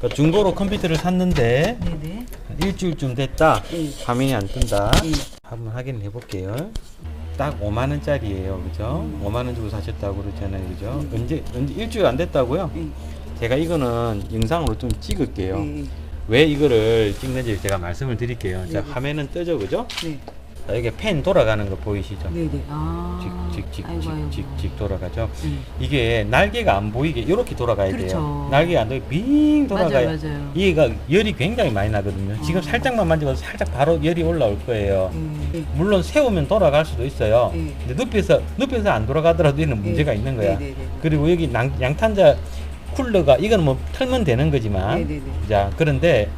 그러니까 중고로 컴퓨터를 샀는데 네네. 일주일쯤 됐다. 네. 화면이 안 뜬다. 네. 한번 확인해 볼게요. 딱 5만 원짜리예요, 그죠? 음. 5만 원 주고 사셨다고 그러잖아요, 그죠? 언제 언제 일주일 안 됐다고요? 네. 제가 이거는 영상으로 좀 찍을게요. 네. 왜 이거를 찍는지 제가 말씀을 드릴게요. 자, 네. 화면은 뜨죠, 그죠? 네. 자, 이게 펜 돌아가는 거 보이시죠? 네네. 아. 아이고, 아이고. 찍찍찍찍찍 돌아가죠. 네. 이게 날개가 안 보이게 이렇게 돌아가야 돼요. 그렇죠. 날개가 안 보이게 빙 돌아가야. 맞아요, 맞아요. 얘가 열이 굉장히 많이 나거든요. 지금 어. 살짝만 만져봐도 살짝 바로 열이 올라올 거예요. 네. 물론 세우면 돌아갈 수도 있어요. 네. 근데 눕혀서 눕혀서 안 돌아가더라도 얘는 문제가 있는 거야. 네네네. 그리고 여기 양, 양탄자 쿨러가 이건 뭐 털면 되는 거지만 네네네. 자 그런데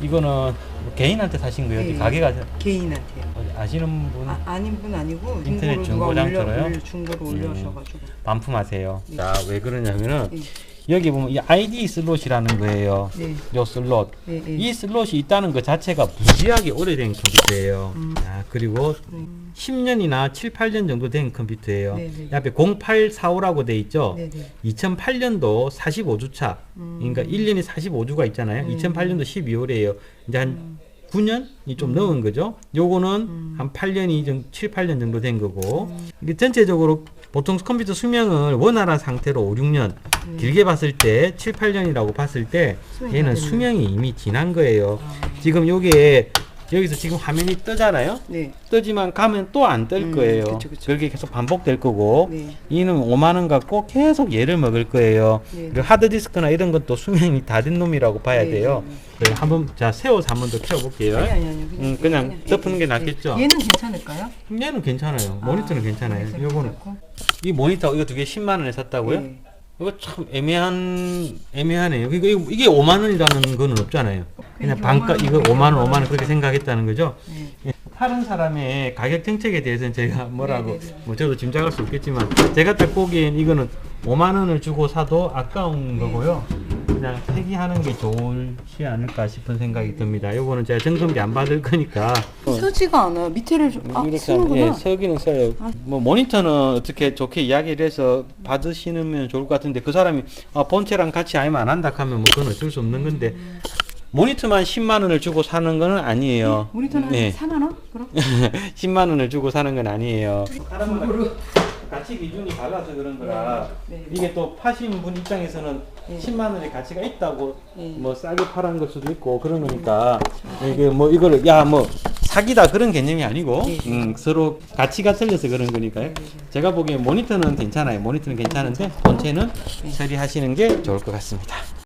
이거는 개인한테 사신 거예요. 네. 가게가 개인한테요. 어디 아시는 분 아, 아닌 분 아니고 인터넷 중고로 누가 중고장터로요? 올려, 중고로 음. 올려셔가지고. 반품하세요. 네. 자 왜 그러냐면은 네. 여기 보면 이 ID 슬롯이라는 거예요. 네. 요 슬롯. 네. 네. 이 슬롯이 있다는 것 자체가 무지하게 오래된 컴퓨터예요. 음. 자, 그리고 네. 10년이나 7, 8년 정도 된 컴퓨터예요. 네, 네. 이 앞에 0845라고 돼 있죠. 네 네. 2008년도 45주차. 음. 그러니까 1년이 45주가 있잖아요. 음. 2008년도 12월이에요. 이제 한 음. 9년이 좀 넘은 거죠. 요거는 음. 한 8년이 좀 7, 8년 정도 된 거고. 음. 이게 전체적으로 보통 컴퓨터 수명을 원활한 상태로 5, 6년, 네. 길게 봤을 때 7, 8년이라고 봤을 때 수명이 얘는 됐네. 수명이 이미 지난 거예요. 아. 지금 요게 여기서 지금 화면이 뜨잖아요. 네. 뜨지만 가면 또 안 뜰 음, 거예요. 그쵸, 그쵸. 그렇게 계속 반복될 거고 네. 이는 5만 원 갖고 계속 얘를 먹을 거예요. 네. 그리고 하드 디스크나 이런 것도 수명이 다 된 놈이라고 봐야 네, 돼요. 네, 네, 한번 자 세워서 한번더 켜볼게요. 아니 아니 아니. 음, 그냥 덮는 게 낫겠죠? 얘는 괜찮을까요? 얘는 괜찮아요. 모니터는 아, 괜찮아요. 요거는. 이 모니터 이거 두 개 10만 원에 샀다고요? 네. 이거 참 애매한 애매하네요. 이거 이거- 이게 5만 원이라는 거는 없잖아요. 그냥 반가 5만 원, 이거 5만 원, 5만 원 네. 그렇게 생각했다는 거죠. 네. 예, 다른 사람의 가격 정책에 대해서는 제가 뭐라고 네, 네, 네. 뭐 저도 짐작할 수 없겠지만 제가 딱 보기엔 이거는 5만 원을 주고 사도 아까운 네. 거고요. 그냥 폐기하는 게 좋지 않을까 싶은 생각이 듭니다. 요거는 제가 정성비 안 받을 거니까 서지가 않아요. 밑에를 좀 아, 이렇게 쓰는구나. 예, 서기는 써요. 아. 뭐 모니터는 어떻게 좋게 이야기를 해서 받으시면 좋을 것 같은데 그 사람이 아, 본체랑 같이 아니면 안 한다 하면 뭐 그건 어쩔 수 없는 건데 모니터만 10만 원을 주고 사는 건 아니에요. 모니터는 네. 4만 원? 그럼? 10만 원을 주고 사는 건 아니에요. 가치 기준이 달라서 그런 거라 네. 네. 이게 또 파신 분 입장에서는 네. 10만 원의 가치가 있다고 네. 뭐 싸게 팔은 걸 수도 있고 그런 거니까 이게 뭐 이거를 야 뭐 사기다 그런 개념이 아니고 네. 음, 서로 가치가 틀려서 그런 거니까요. 제가 보기엔 모니터는 괜찮아요. 모니터는 괜찮은데 본체는 처리하시는 게 좋을 것 같습니다.